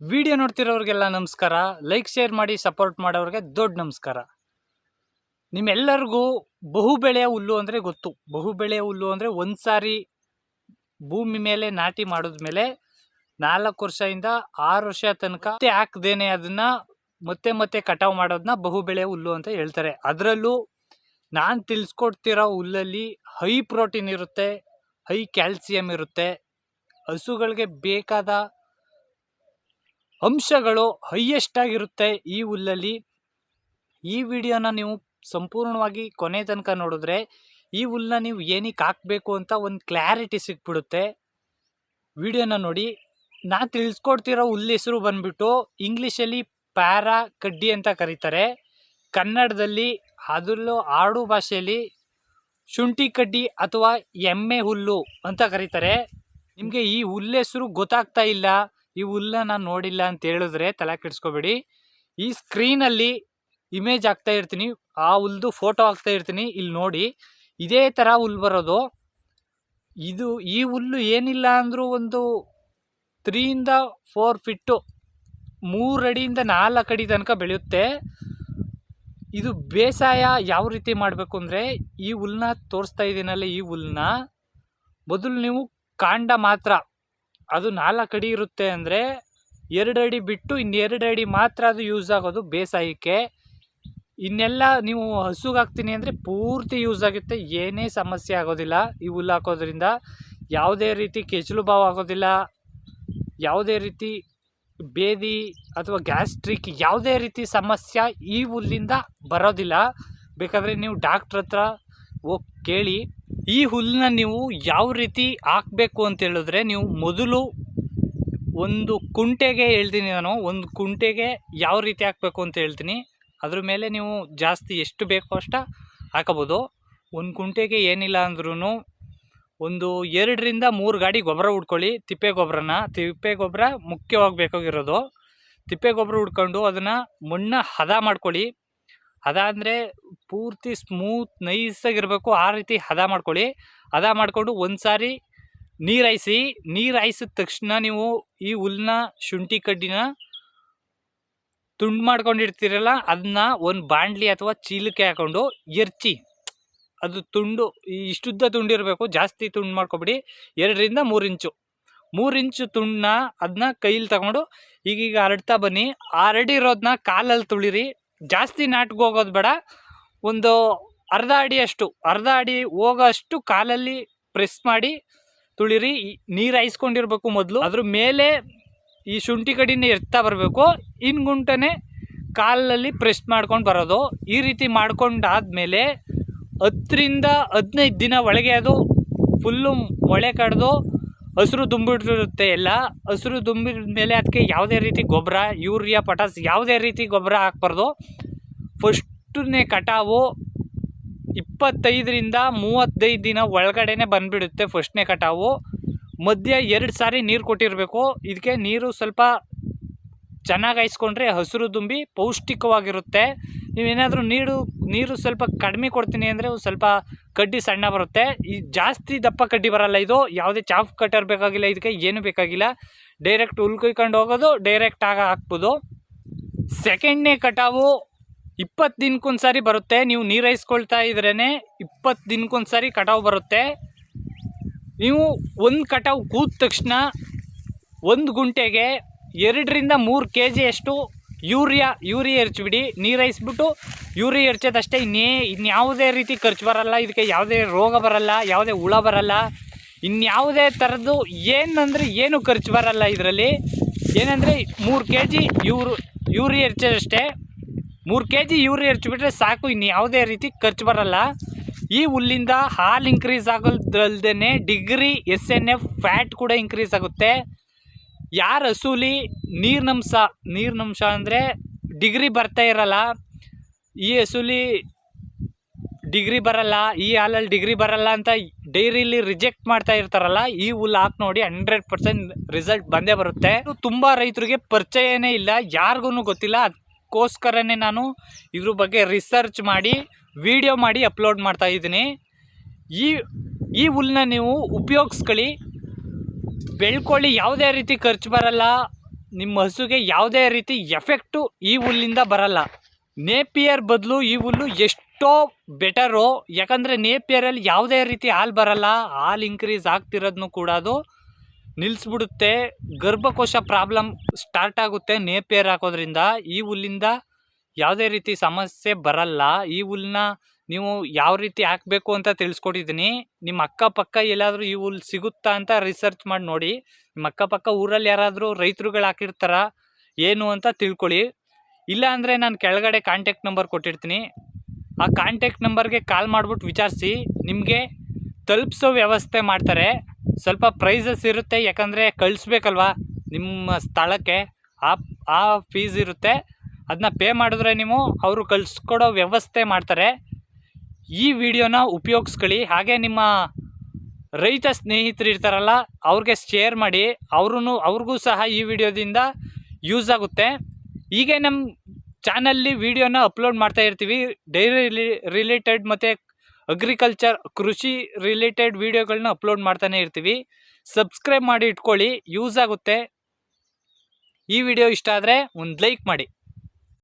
Video ನೋಡ್ತಿರೋರಿಗೆಲ್ಲ ನಮಸ್ಕಾರ. Like, share ಮಾಡಿ, support ಮಾಡೋರಿಗೆ ದೊಡ್ಡ ನಮಸ್ಕಾರ. ನಿಮ್ಮೆಲ್ಲರಿಗೂ ಬಹುಬೆಳೆಯ ಹುಲ್ಲು ಅಂದರೆ ಗೊತ್ತು. ಬಹುಬೆಳೆಯ ಹುಲ್ಲು ಅಂದರೆ ಒಂದು ಸಾರಿ ಭೂಮಿ ಮೇಲೆ ನಾಟಿ ಮಾಡಿದ್ಮೇಲೆ ನಾಲ್ಕು ವರ್ಷದಿಂದ ಆರು ವರ್ಷ ತನಕ ಮತ್ತೆ ಹಾಕ್ದೇನೆ ಅದನ್ನ ಮತ್ತೆ ಮತ್ತೆ ಕಟಾವು ಮಾಡೋದನ್ನ ಬಹುಬೆಳೆಯ ಹುಲ್ಲು ಅಂತ ಹೇಳ್ತಾರೆ. ಅದರಲ್ಲೂ ನಾನು ತಿಳಿಸ್ಕೊಡ್ತಿರೋ ಹುಲ್ಲಲ್ಲಿ ಹೈ ಪ್ರೋಟೀನ್ ಇರುತ್ತೆ, ಹೈ ಕ್ಯಾಲ್ಸಿಯಂ ಇರುತ್ತೆ. ಹಸುಗಳಿಗೆ ಬೇಕಾದ ಅಂಶಗಳು ಹೈಯೆಸ್ಟ್ ಆಗಿರುತ್ತೆ ಈ ಹುಲ್ಲಲ್ಲಿ. ಈ ವಿಡಿಯೋನ ನೀವು ಸಂಪೂರ್ಣವಾಗಿ ಕೊನೆ ತನಕ ನೋಡಿದ್ರೆ, ಈ ಹುಲ್ಲನ್ನ ನೀವು ಏನಕ್ಕೆ ಹಾಕಬೇಕು ಅಂತ ಒಂದು ಕ್ಲಾರಿಟಿ ಸಿಕ್ಬಿಡುತ್ತೆ. ವಿಡಿಯೋನ ನೋಡಿ. ನಾ ತಿಳಿಸ್ಕೊಡ್ತಿರೋ ಹುಲ್ಲು ಹೆಸರು ಬಂದ್ಬಿಟ್ಟು ಇಂಗ್ಲೀಷಲ್ಲಿ ಪ್ಯಾರಾ ಕಡ್ಡಿ ಅಂತ ಕರೀತಾರೆ. ಕನ್ನಡದಲ್ಲಿ ಅದರಲ್ಲೂ ಆಡು ಭಾಷೆಯಲ್ಲಿ ಶುಂಠಿ ಕಡ್ಡಿ ಅಥವಾ ಎಮ್ಮೆ ಹುಲ್ಲು ಅಂತ ಕರೀತಾರೆ. ನಿಮಗೆ ಈ ಹುಲ್ಲು ಹೆಸರು ಗೊತ್ತಾಗ್ತಾ ಇಲ್ಲ. ಈ ಹುಲ್ಲ ನಾನು ನೋಡಿಲ್ಲ ಅಂತ ಹೇಳಿದ್ರೆ ತಲೆ ಕೆಡಿಸ್ಕೋಬೇಡಿ. ಈ ಸ್ಕ್ರೀನಲ್ಲಿ ಇಮೇಜ್ ಹಾಕ್ತಾ ಇರ್ತೀನಿ. ಆ ಹುಲ್ದು ಫೋಟೋ ಹಾಕ್ತಾ ಇರ್ತೀನಿ. ಇಲ್ಲಿ ನೋಡಿ, ಇದೇ ಥರ ಹುಲ್ ಬರೋದು. ಇದು ಈ ಹುಲ್ಲು ಏನಿಲ್ಲ ಅಂದರೂ ಒಂದು ತ್ರೀಯಿಂದ ಫೋರ್ ಫಿಟ್ಟು ಮೂರಡಿಯಿಂದ ನಾಲ್ಕು ಅಡಿ ತನಕ ಬೆಳೆಯುತ್ತೆ. ಇದು ಬೇಸಾಯ ಯಾವ ರೀತಿ ಮಾಡಬೇಕು ಅಂದರೆ, ಈ ಹುಲ್ಲನ್ನ ತೋರಿಸ್ತಾ ಇದ್ದೀನಲ್ಲ ಈ ಹುಲ್ಲನ್ನ ಮೊದಲು ನೀವು ಕಾಂಡ ಮಾತ್ರ ಅದು ನಾಲ್ಕು ಅಡಿ ಇರುತ್ತೆ ಅಂದರೆ ಎರಡು ಅಡಿ ಬಿಟ್ಟು ಇನ್ನೆರಡು ಅಡಿ ಮಾತ್ರ ಅದು ಯೂಸ್ ಆಗೋದು ಬೇಸಾಯಕ್ಕೆ. ಇನ್ನೆಲ್ಲ ನೀವು ಹಸುಗೆ ಹಾಕ್ತೀನಿ ಅಂದರೆ ಪೂರ್ತಿ ಯೂಸ್ ಆಗುತ್ತೆ, ಏನೇ ಸಮಸ್ಯೆ ಆಗೋದಿಲ್ಲ. ಈ ಹುಲ್ಲು ಹಾಕೋದ್ರಿಂದ ಯಾವುದೇ ರೀತಿ ಕೆಚಲು ಭಾವ ಆಗೋದಿಲ್ಲ, ಯಾವುದೇ ರೀತಿ ಬೇದಿ ಅಥವಾ ಗ್ಯಾಸ್ಟ್ರಿಕ್ ಯಾವುದೇ ರೀತಿ ಸಮಸ್ಯೆ ಈ ಹುಲ್ಲಿಂದ ಬರೋದಿಲ್ಲ. ಬೇಕಾದರೆ ನೀವು ಡಾಕ್ಟ್ರ್ ಹತ್ರ ಹೋಗಿ ಕೇಳಿ. ಈ ಹುಲ್ಲನ್ನ ನೀವು ಯಾವ ರೀತಿ ಹಾಕಬೇಕು ಅಂತ ಹೇಳಿದ್ರೆ ನೀವು ಮೊದಲು ಒಂದು ಕುಂಟೆಗೆ ಹೇಳ್ತೀನಿ ನಾನು, ಒಂದು ಕುಂಟೆಗೆ ಯಾವ ರೀತಿ ಹಾಕಬೇಕು ಅಂತ ಹೇಳ್ತೀನಿ. ಅದ್ರ ಮೇಲೆ ನೀವು ಜಾಸ್ತಿ ಎಷ್ಟು ಬೇಕೋ ಅಷ್ಟ ಹಾಕಬೋದು. ಒಂದು ಕುಂಟೆಗೆ ಏನಿಲ್ಲ ಅಂದ್ರೂ ಒಂದು ಎರಡರಿಂದ ಮೂರು ಗಾಡಿ ಗೊಬ್ಬರ ಉಡ್ಕೊಳ್ಳಿ ತಿಪ್ಪೆ ಗೊಬ್ಬರನ, ತಿಪ್ಪೆ ಗೊಬ್ಬರ ಮುಖ್ಯವಾಗಿ ಬೇಕಾಗಿರೋದು. ತಿಪ್ಪೆ ಗೊಬ್ಬರ ಉಡ್ಕೊಂಡು ಅದನ್ನು ಮಣ್ಣು ಹದ ಮಾಡ್ಕೊಳ್ಳಿ. ಹದ ಅಂದರೆ ಪೂರ್ತಿ ಸ್ಮೂತ್ ನೈಸಾಗಿರಬೇಕು ಆ ರೀತಿ ಹದ ಮಾಡ್ಕೊಳ್ಳಿ. ಹದ ಮಾಡಿಕೊಂಡು ಒಂದು ಸಾರಿ ನೀರು ಹಾಯಿಸಿ ನೀರು ಹಾಯಿಸಿದ ತಕ್ಷಣ ನೀವು ಈ ಹುಲ್ಲನ್ನ ಶುಂಠಿ ಕಡ್ಡಿನ ತುಂಡು ಮಾಡ್ಕೊಂಡಿರ್ತೀರಲ್ಲ ಅದನ್ನ ಒಂದು ಬಾಂಡ್ಲಿ ಅಥವಾ ಚೀಲಕ್ಕೆ ಹಾಕೊಂಡು ಎರ್ಚಿ. ಅದು ತುಂಡು ಇಷ್ಟುದ್ದ ತುಂಡಿರಬೇಕು ಜಾಸ್ತಿ ತುಂಡು ಮಾಡ್ಕೊಬಿಡಿ. ಎರಡರಿಂದ ಮೂರು ಇಂಚು. ಮೂರು ಇಂಚು ತುಂಡನ್ನ ಅದನ್ನ ಕೈಲಿ ತಗೊಂಡು ಈಗೀಗ ಹರಡ್ತಾ ಬನ್ನಿ. ಹರಡಿರೋದನ್ನ ಕಾಲಲ್ಲಿ ತುಳಿರಿ. ಜಾಸ್ತಿ ನಾಟ್ಗೆ ಹೋಗೋದು ಬೇಡ. ಒಂದು ಅರ್ಧ ಅಡಿಯಷ್ಟು ಅರ್ಧ ಅಡಿ ಹೋಗೋಷ್ಟು ಕಾಲಲ್ಲಿ ಪ್ರೆಸ್ ಮಾಡಿ ತುಳಿರಿ ನೀರು ಹಾಯಿಸ್ಕೊಂಡಿರ್ಬೇಕು ಮೊದಲು. ಅದ್ರ ಮೇಲೆ ಈ ಶುಂಠಿ ಕಡಿನ ಎತ್ತಾ ಬರಬೇಕು. ಇನ್ನು ಗುಂಟನೆ ಕಾಲಲ್ಲಿ ಪ್ರೆಸ್ ಮಾಡ್ಕೊಂಡು ಬರೋದು. ಈ ರೀತಿ ಮಾಡ್ಕೊಂಡಾದಮೇಲೆ ಹತ್ತರಿಂದ ಹದಿನೈದು ದಿನ ಒಳಗೆ ಅದು ಫುಲ್ಲು ಮೊಳೆ ಕಡ್ದು ಹಸಿರು ತುಂಬಿಟ್ಟಿರುತ್ತೆ ಎಲ್ಲ. ಹಸಿರು ತುಂಬಿದ ಮೇಲೆ ಅದಕ್ಕೆ ಯಾವುದೇ ರೀತಿ ಗೊಬ್ಬರ, ಯೂರಿಯಾ, ಪಟಾಸ್ ಯಾವುದೇ ರೀತಿ ಗೊಬ್ಬರ ಹಾಕ್ಬಾರ್ದು. ಫಸ್ಟನ್ನೇ ಕಟಾವು ಇಪ್ಪತ್ತೈದರಿಂದ ಮೂವತ್ತೈದು ದಿನ ಒಳಗಡೆನೆ ಬಂದುಬಿಡುತ್ತೆ ಫಸ್ಟ್ನೇ ಕಟಾವು. ಮಧ್ಯ ಎರಡು ಸಾರಿ ನೀರು ಕೊಟ್ಟಿರಬೇಕು. ಇದಕ್ಕೆ ನೀರು ಸ್ವಲ್ಪ ಚೆನ್ನಾಗಿ ಹಾಯಿಸ್ಕೊಂಡ್ರೆ ಹಸಿರು ತುಂಬಿ ಪೌಷ್ಟಿಕವಾಗಿರುತ್ತೆ. ನೀವೇನಾದರೂ ನೀರು ನೀರು ಸ್ವಲ್ಪ ಕಡಿಮೆ ಕೊಡ್ತೀನಿ ಅಂದರೆ ಸ್ವಲ್ಪ ಕಡ್ಡಿ ಸಣ್ಣ ಬರುತ್ತೆ. ಈ ಜಾಸ್ತಿ ದಪ್ಪ ಕಡ್ಡಿ ಬರಲ್ಲ ಇದು. ಯಾವುದೇ ಚಾಫ್ ಕಟ್ಟರ್ ಬೇಕಾಗಿಲ್ಲ, ಇದಕ್ಕೆ ಏನು ಬೇಕಾಗಿಲ್ಲ. ಡೈರೆಕ್ಟ್ ಹುಲ್ ಹೋಗೋದು, ಡೈರೆಕ್ಟ್ ಆಗ ಹಾಕ್ಬೋದು. ಸೆಕೆಂಡ್ನೇ ಕಟಾವು ಇಪ್ಪತ್ತು ದಿನಕ್ಕೊಂದು ಸಾರಿ ಬರುತ್ತೆ. ನೀವು ನೀರು ಹಾಯಿಸ್ಕೊಳ್ತಾ ಇದ್ರೇ ಇಪ್ಪತ್ತು ದಿನಕ್ಕೊಂದು ಸಾರಿ ಕಟಾವು ಬರುತ್ತೆ. ನೀವು ಒಂದು ಕಟಾವು ಕೂದ ತಕ್ಷಣ ಒಂದು ಗುಂಟೆಗೆ ಎರಡರಿಂದ ಮೂರು ಕೆ ಜಿಯಷ್ಟು ಯೂರಿಯಾ ಯೂರಿಯಾ ಎರಚಿಬಿಡಿ, ನೀರು ಹಾಯಿಸ್ಬಿಟ್ಟು ಯೂರಿಯಾ ಎರಚೋದಷ್ಟೇ ಇನ್ನೇ ಇನ್ಯಾವುದೇ ರೀತಿ ಖರ್ಚು ಬರಲ್ಲ, ಇದಕ್ಕೆ ಯಾವುದೇ ರೋಗ ಬರಲ್ಲ, ಯಾವುದೇ ಹುಳ ಬರಲ್ಲ. ಇನ್ಯಾವುದೇ ಥರದ್ದು ಏನಂದರೆ ಏನು ಖರ್ಚು ಬರಲ್ಲ ಇದರಲ್ಲಿ. ಏನಂದರೆ ಮೂರು ಕೆ ಜಿ ಯೂರು, ಯೂರಿಯಾ ಎರಚೋದಷ್ಟೇ ಮೂರು ಕೆ ಜಿ ಯೂರಿಯಾ ಎರಚಿಬಿಟ್ರೆ ಸಾಕು, ಇನ್ಯಾವುದೇ ರೀತಿ ಖರ್ಚು ಬರಲ್ಲ. ಈ ಹುಲ್ಲಿಂದ ಹಾಲು increase ಆಗೋದಲ್ದೇ degree S N F fat ಕೂಡ ಇನ್ಕ್ರೀಸ್ ಆಗುತ್ತೆ. ಯಾರ ಹಸೂಲಿ ನೀರಿನಂಶ ನೀರಿನಂಶ ಅಂದರೆ ಡಿಗ್ರಿ ಬರ್ತಾ ಇರಲ್ಲ. ಈ ಹಸೂಲಿ ಡಿಗ್ರಿ ಬರಲ್ಲ, ಈ ಹಾಲಲ್ಲಿ ಡಿಗ್ರಿ ಬರಲ್ಲ ಅಂತ ಡೈರಿಲಿ ರಿಜೆಕ್ಟ್ ಮಾಡ್ತಾ ಇರ್ತಾರಲ್ಲ, ಈ ಹುಲ್ಲು ಹಾಕಿ ನೋಡಿ ಹಂಡ್ರೆಡ್ ಪರ್ಸೆಂಟ್ ರಿಸಲ್ಟ್ ಬಂದೇ ಬರುತ್ತೆ. ತುಂಬ ರೈತರಿಗೆ ಪರಿಚಯನೇ ಇಲ್ಲ ಯಾರಿಗೂ ಗೊತ್ತಿಲ್ಲ. ಅದಕ್ಕೋಸ್ಕರನೇ ನಾನು ಇದ್ರ ಬಗ್ಗೆ ರಿಸರ್ಚ್ ಮಾಡಿ ವಿಡಿಯೋ ಮಾಡಿ ಅಪ್ಲೋಡ್ ಮಾಡ್ತಾ ಇದ್ದೀನಿ. ಈ ಈ ಹುಲ್ನ ನೀವು ಉಪಯೋಗಿಸ್ಕೊಳ್ಳಿ. ಬೆಳ್ಕೊಳ್ಳಿ, ಯಾವುದೇ ರೀತಿ ಖರ್ಚು ಬರಲ್ಲ. ನಿಮ್ಮ ಹಸುಗೆ ಯಾವುದೇ ರೀತಿ ಎಫೆಕ್ಟು ಈ ಹುಲ್ಲಿಂದ ಬರಲ್ಲ. ನೇಪಿಯರ್ ಬದಲು ಈ ಹುಲ್ಲು ಎಷ್ಟೋ ಬೆಟರು ಯಾಕಂದರೆ ನೇಪಿಯರಲ್ಲಿ ಯಾವುದೇ ರೀತಿ ಹಾಲು ಬರಲ್ಲ. ಹಾಲು ಇನ್ಕ್ರೀಸ್ ಆಗ್ತಿರೋದನ್ನು ಕೂಡ ಅದು ನಿಲ್ಲಿಸ್ಬಿಡುತ್ತೆ ಗರ್ಭಕೋಶ ಪ್ರಾಬ್ಲಮ್ ಸ್ಟಾರ್ಟ್ ಆಗುತ್ತೆ ನೇಪಿಯರ್ ಹಾಕೋದ್ರಿಂದ. ಈ ಹುಲ್ಲಿಂದ ಯಾವುದೇ ರೀತಿ ಸಮಸ್ಯೆ ಬರಲ್ಲ. ಈ ಹುಲ್ಲನ್ನ ನೀವು ಯಾವ ರೀತಿ ಹಾಕಬೇಕು ಅಂತ ತಿಳಿಸ್ಕೊಟ್ಟಿದ್ದೀನಿ. ನಿಮ್ಮ ಅಕ್ಕಪಕ್ಕ ಎಲ್ಲಾದರೂ ಈ ಹುಲ್ ಸಿಗುತ್ತಾ ಅಂತ ರಿಸರ್ಚ್ ಮಾಡಿ ನೋಡಿ. ನಿಮ್ಮ ಅಕ್ಕಪಕ್ಕ ಊರಲ್ಲಿ ಯಾರಾದರೂ ರೈತರುಗಳು ಹಾಕಿರ್ತಾರ, ಏನು ಅಂತ ತಿಳ್ಕೊಳ್ಳಿ. ಇಲ್ಲ ಅಂದರೆ ನಾನು ಕೆಳಗಡೆ ಕಾಂಟ್ಯಾಕ್ಟ್ ನಂಬರ್ ಕೊಟ್ಟಿರ್ತೀನಿ. ಆ ಕಾಂಟ್ಯಾಕ್ಟ್ ನಂಬರ್ಗೆ ಕಾಲ್ ಮಾಡಿಬಿಟ್ಟು ವಿಚಾರಿಸಿ. ನಿಮಗೆ ತಲುಪಿಸೋ ವ್ಯವಸ್ಥೆ ಮಾಡ್ತಾರೆ. ಸ್ವಲ್ಪ ಪ್ರೈಸಸ್ ಇರುತ್ತೆ, ಯಾಕಂದರೆ ಕಳಿಸ್ಬೇಕಲ್ವಾ ನಿಮ್ಮ ಸ್ಥಳಕ್ಕೆ. ಆ ಆ ಫೀಸ್ ಇರುತ್ತೆ. ಅದನ್ನ ಪೇ ಮಾಡಿದ್ರೆ ನೀವು ಅವರು ಕಳಿಸ್ಕೊಡೋ ವ್ಯವಸ್ಥೆ ಮಾಡ್ತಾರೆ. ಈ ವಿಡಿಯೋನ ಉಪಯೋಗಿಸ್ಕೊಳ್ಳಿ. ಹಾಗೆ ನಿಮ್ಮ ರೈತ ಸ್ನೇಹಿತರು ಇರ್ತಾರಲ್ಲ, ಅವ್ರಿಗೆ ಶೇರ್ ಮಾಡಿ ಅವ್ರೂ ಅವ್ರಿಗೂ ಸಹ ಈ ವಿಡಿಯೋದಿಂದ ಯೂಸ್ ಆಗುತ್ತೆ. ಹೀಗೆ ನಮ್ಮ ಚಾನಲ್ಲಿ ವಿಡಿಯೋನ ಅಪ್ಲೋಡ್ ಮಾಡ್ತಾ ಇರ್ತೀವಿ. ಡೈರಿ ರಿಲೇಟೆಡ್ ಮತ್ತು ಅಗ್ರಿಕಲ್ಚರ್, ಕೃಷಿ ರಿಲೇಟೆಡ್ ವಿಡಿಯೋಗಳನ್ನ ಅಪ್ಲೋಡ್ ಮಾಡ್ತಾನೆ ಇರ್ತೀವಿ. ಸಬ್ಸ್ಕ್ರೈಬ್ ಮಾಡಿ ಇಟ್ಕೊಳ್ಳಿ. ಯೂಸ್ ಆಗುತ್ತೆ. ಈ ವಿಡಿಯೋ ಇಷ್ಟ ಆದರೆ ಒಂದು ಲೈಕ್ ಮಾಡಿ.